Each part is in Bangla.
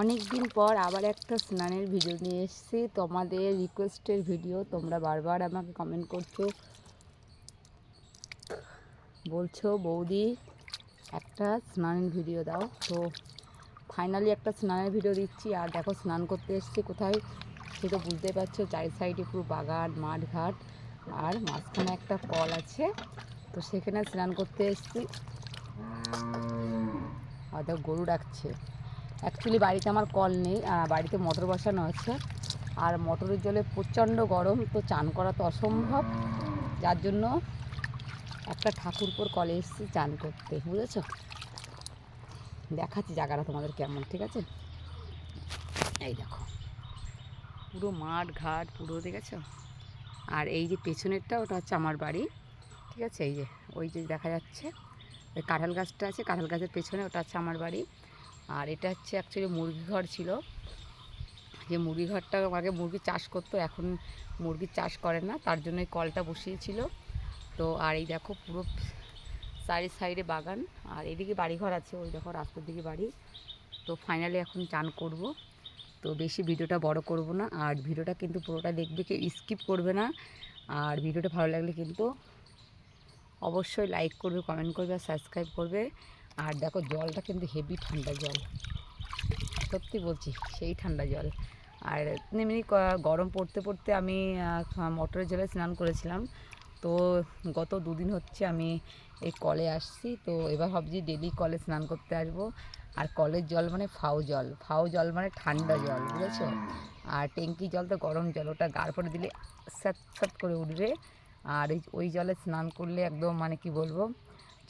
অনেক দিন পর আবার একটা স্নানের ভিডিও নিয়ে এসেছি। তোমাদের রিকোয়েস্টের ভিডিও তোমরা বারবার আমাকে কমেন্ট করছ। বলছো, বৌদি, একটা স্নানের ভিডিও দাও। তো ফাইনালি একটা স্নানের ভিডিও দিচ্ছি। আর দেখো, স্নান করতে এসেছি কোথায়? সে তো বুঝতে পারছ, চারি সাইডে পুরো বাগান মাঠ ঘাট আর মাঝখানে একটা কল আছে, তো সেখানে স্নান করতে এসেছি। আর গরু ডাকছে। অ্যাকচুয়ালি বাড়িতে আমার কল নেই বাড়িতে মোটর বসানো আছে আর মোটরের জলে প্রচণ্ড গরম, তো চান করা তো অসম্ভব। যার জন্য একটা ঠাকুরপুর কলে এসেছি চান করতে, বুঝেছ? দেখাচ্ছি জায়গাটা তোমাদের কেমন, ঠিক আছে? এই দেখো, পুরো মাঠ, ঘাট, পুরো দেখেছ আর এই যে পেছনেরটা, ওটা হচ্ছে আমার বাড়ি, ঠিক আছে? এই যে, ওই যে দেখা যাচ্ছে, ওই কাঁঠাল গাছটা আছে, কাঁঠাল গাছের পেছনে ওটা হচ্ছে আমার বাড়ি। আর এটা হচ্ছে অ্যাকচুয়ালি মুরগি ঘর ছিল। যে মুরগি ঘরটা আগে মুরগি চাষ করতো, এখন মুরগির চাষ করে না, তার জন্য এই কলটা বসিয়েছিল। তো আর এই দেখো পুরো চারি সাইডে বাগান, আর এদিকে বাড়িঘর আছে, ওই দেখো রাস্তার দিকে বাড়ি। তো ফাইনালি এখন চান করব। তো বেশি ভিডিওটা বড় করব না, আর ভিডিওটা কিন্তু পুরোটা দেখবে, কেউ স্কিপ করবে না। আর ভিডিওটা ভালো লাগলে কিন্তু অবশ্যই লাইক করবে কমেন্ট করবে, আর সাবস্ক্রাইব করবে। আর দেখো জলটা কিন্তু হেভি ঠান্ডা জল। সত্যি বলছি, সেই ঠান্ডা জল। আর এমনি গরম পড়তে পড়তে আমি মোটরের জলে স্নান করেছিলাম। তো গত দুদিন হচ্ছে আমি এই কলে আসছি। তো এবার ভাবছি ডেলি কলে স্নান করতে আসব। আর কলের জল মানে ফাও জল। ফাও জল মানে ঠান্ডা জল, বুঝেছ? আর ট্যাঙ্কি জল তো গরম জল, ওটা গাড় পরে দিলে স্যাট স্যাট করে উঠবে। আর ওই জলে স্নান করলে একদম মানে কি বলব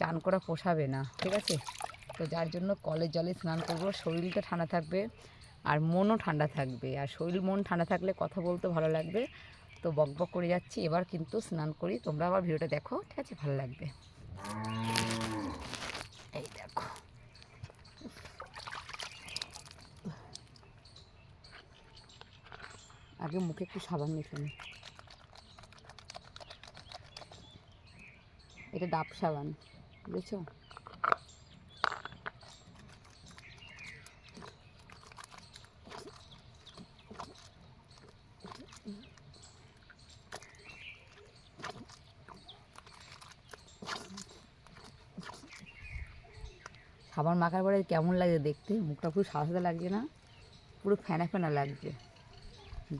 চান করা পোষাবে না, ঠিক আছে? তো যার জন্য কলের জলে স্নান করব, শরীরটা ঠান্ডা থাকবে আর মনও ঠান্ডা থাকবে। আর শরীর, মন ঠান্ডা থাকলে কথা বলতে ভালো লাগবে। তো বক বক করে যাচ্ছি, এবার কিন্তু স্নান করি। তোমরা আবার ভিডিওটা দেখো, ঠিক আছে? ভালো লাগবে। এই দেখো। আগে মুখে একটু সাবান মেখে নিই এটা ডাব সাবান। বুঝেছ সাবান মাখার পরে কেমন লাগে দেখতে? মুখটা পুরো সাদা সাদা লাগছে না? পুরো ফেনা ফেনা লাগছে।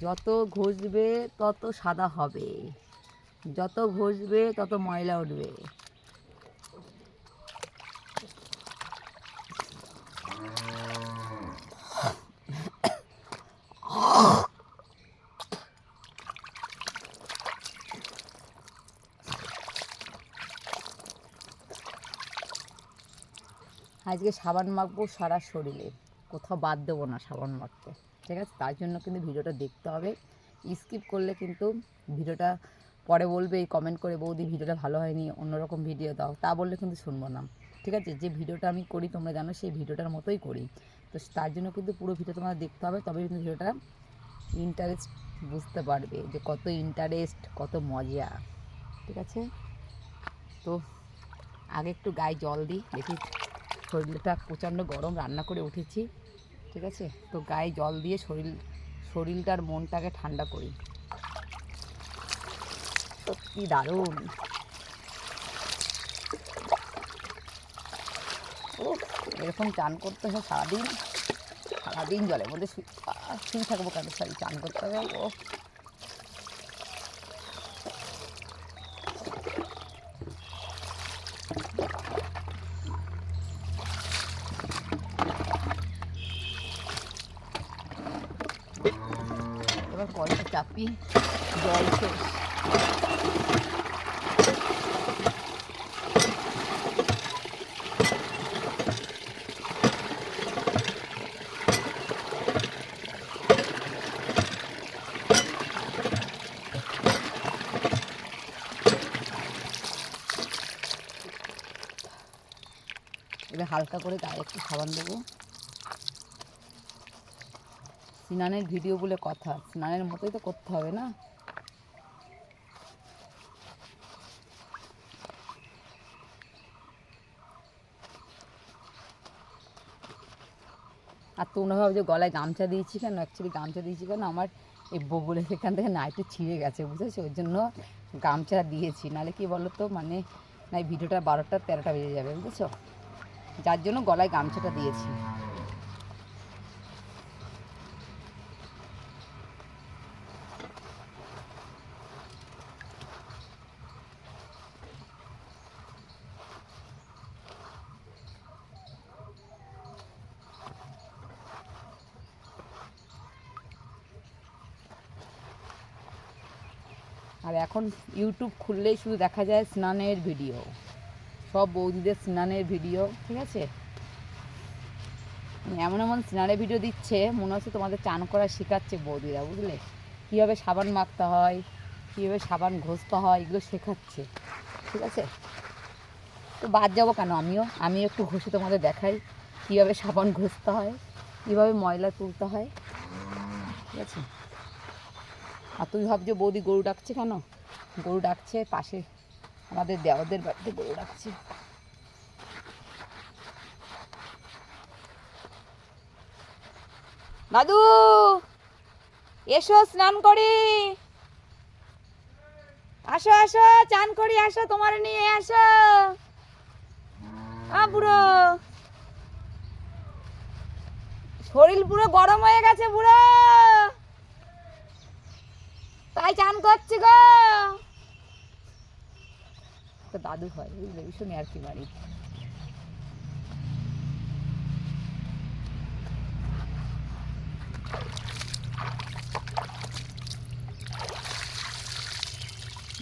যত ঘষবে তত সাদা হবে। যত ঘষবে তত ময়লা উঠবে। আজকে সাবান মাখবো সারা শরীরে। কোথাও বাদ দেবো না সাবান মাখতে। ঠিক আছে? তার জন্য কিন্তু ভিডিওটা দেখতে হবে। স্কিপ করলে কিন্তু ভিডিওটা পরে বলবে কমেন্ট করে, বৌদি, ভিডিওটা ভালো হয়নি, অন্যরকম ভিডিও দাও। তা বললে কিন্তু শুনব না। ঠিক আছে? যে ভিডিওটা আমি করি, তোমরা জানো, সেই ভিডিওটার মতোই করি। তো তার জন্য কিন্তু পুরো ভিডিও তোমার দেখতে হবে। তবে কিন্তু ভিডিওটা ইন্টারেস্ট বুঝতে পারবে যে কত ইন্টারেস্ট কত মজা। ঠিক আছে? তো আগে একটু গায়ে জল দিই, দেখি শরীরটা প্রচণ্ড গরম, রান্না করে উঠেছি, ঠিক আছে? তো গায়ে জল দিয়ে শরীর, শরীরটার মনটাকে ঠান্ডা করি। সত্যি দারুণ। ও এরকম চান করতে হয় সারাদিন সারাদিন জলের মধ্যে শুয়ে থাকব কেন? সরি চান করতে হবে ও চাপি জল শেষ হালকা করে গায়ে একটু সাবান দেবো। স্নানের ভিডিও বলে কথা, স্নানের মতোই তো করতে হবে না? আর তোমরা ভাবো যে গলায় গামছা দিয়েছি কেন? অ্যাকচুয়ালি গামছা দিয়েছি কেন? আমার এই বগলের এখান থেকে নাইটে ছিঁড়ে গেছে, বুঝেছ? ওই জন্য গামছা দিয়েছি। নাহলে কি বলো তো মানে না ভিডিওটা বারোটা তেরোটা বেজে যাবে, বুঝেছ? যার জন্য গলায় গামছাটা দিয়েছি। আর এখন ইউটিউব খুললেই শুধু দেখা যায় স্নানের ভিডিও সব বৌদিদের স্নানের ভিডিও ঠিক আছে? এমন এমন স্নানের ভিডিও দিচ্ছে, মনে হচ্ছে তোমাদের চান করা শেখাচ্ছে বৌদিরা, বুঝলে? কীভাবে সাবান মাখতে হয়, কীভাবে সাবান ঘষতে হয়, এগুলো শেখাচ্ছে, ঠিক আছে? তো বাদ যাব কেন? আমিও আমিও একটু ঘষে তোমাদের দেখাই, কীভাবে সাবান ঘষতে হয়, কীভাবে ময়লা তুলতে হয়, ঠিক আছে? আর তুই ভাবছ বৌদি গরু ডাকছে কেন? গরু ডাকছে পাশে আমাদের দেওয়াদের বাড়িতে গরু ডাকছে। দাদু, এসো, স্নান করি। আসো আসো, চান করি, আসো, তোমার নিয়ে আসো। বুড়ো। শরীর পুরো গরম হয়ে গেছে, বুড়ো। তাই চান করছি গো। তো দাদু হয়, বুঝলে, ভীষণই আর কি বাড়ি।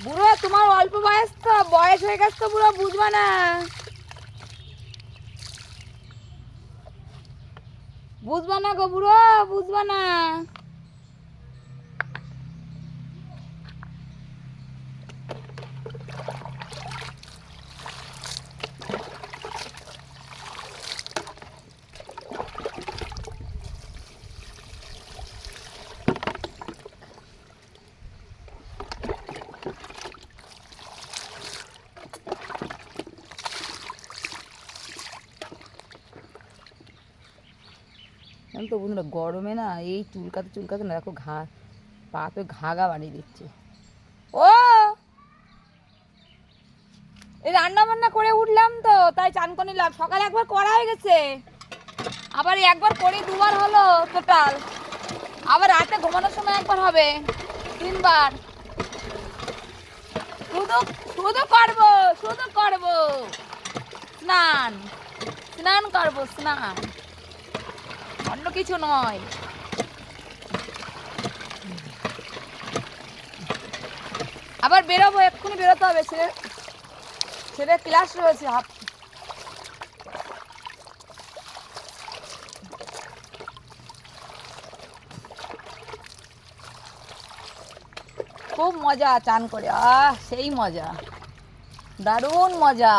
বুড়ো, তোমার অল্প বয়স তো, বয়স হয়ে গেছে তো বুড়ো, বুঝবা না। বুঝবা না গো বুড়ো, বুঝবা না। তো বন্ধুরা গরমে না এই চুলকাতে চুলকাতে না দেখো ঘা পা তো ঘা ঘা বানিয়ে দিচ্ছে। ও! এই রান্না বান্না করে উঠলাম তো, তাই চান করে নিলাম। সকালে একবার করা হয়ে গেছে। আবার একবার করে দুবার হলো টোটাল আবার রাতে ঘুমানোর সময় একবার হবে, তিনবার। শুধু শুধু করব শুধু করব। স্নান স্নান করব, স্নান। অন্য কিছু নয়। আবার বেরোবো, এক্ষুনি বেরোতে হবে, ছেলে। ছেলে ক্লাস রয়েছে, হাফ। খুব মজা, চান করে। আহ, সেই মজা। দারুণ মজা।